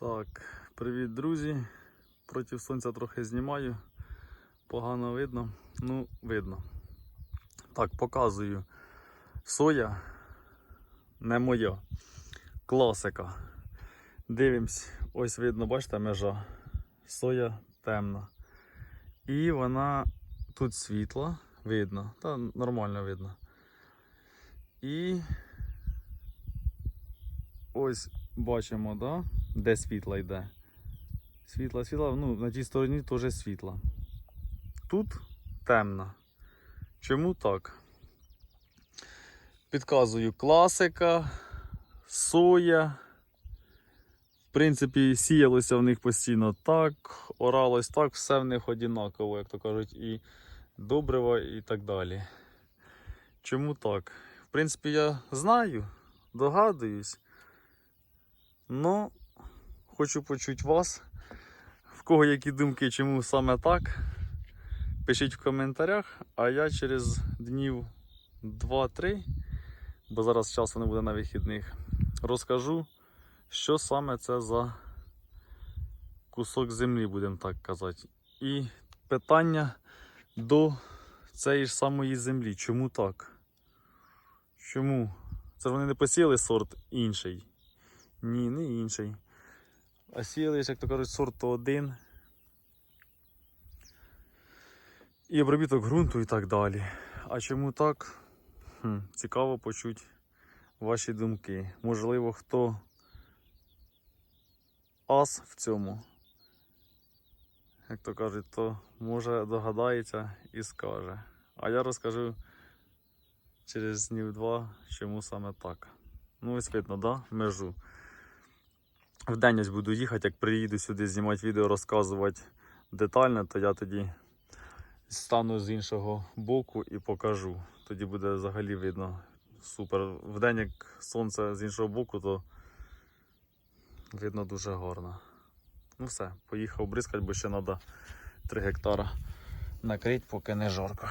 Так, привіт, друзі. Проти сонця трохи знімаю. Погано видно. Ну, видно. Так, показую. Соя не моя. Класика. Дивимось, ось видно, бачите, межа. Соя темна. І вона тут світла, видно. Та нормально видно. І ось бачимо, да? Де світла йде. Світла, світла, ну, на тій стороні теж світла. Тут темна. Чому так? Підказую класика, соя. В принципі, сіялося в них постійно так, оралось так, все в них однаково, як то кажуть, і добриво, і так далі. Чому так? В принципі, я знаю, догадуюсь. Ну, хочу почути вас. В кого які думки, чому саме так? Пишіть в коментарях, а я через днів 2-3, бо зараз часу не буде на вихідних, розкажу, що саме це за кусок землі, будемо так казати. І питання до цієї ж самої землі. Чому так? Чому? Це вони не посіяли сорт інший. Ні, не інший. А сіяли, як то кажуть, сорту один. І обробіток ґрунту і так далі. А чому так? Хм, цікаво почути ваші думки. Можливо, хто ас в цьому, як то кажуть, то може догадається і скаже. А я розкажу через днів два, чому саме так. Ну, ось видно, да? Межу. В день ось буду їхати, як приїду сюди знімати відео, розказувати детально, то я тоді стану з іншого боку і покажу. Тоді буде взагалі видно супер. В день, як сонце з іншого боку, то видно дуже гарно. Ну все, поїхав бризкати, бо ще треба 3 гектара накрити, поки не жарко.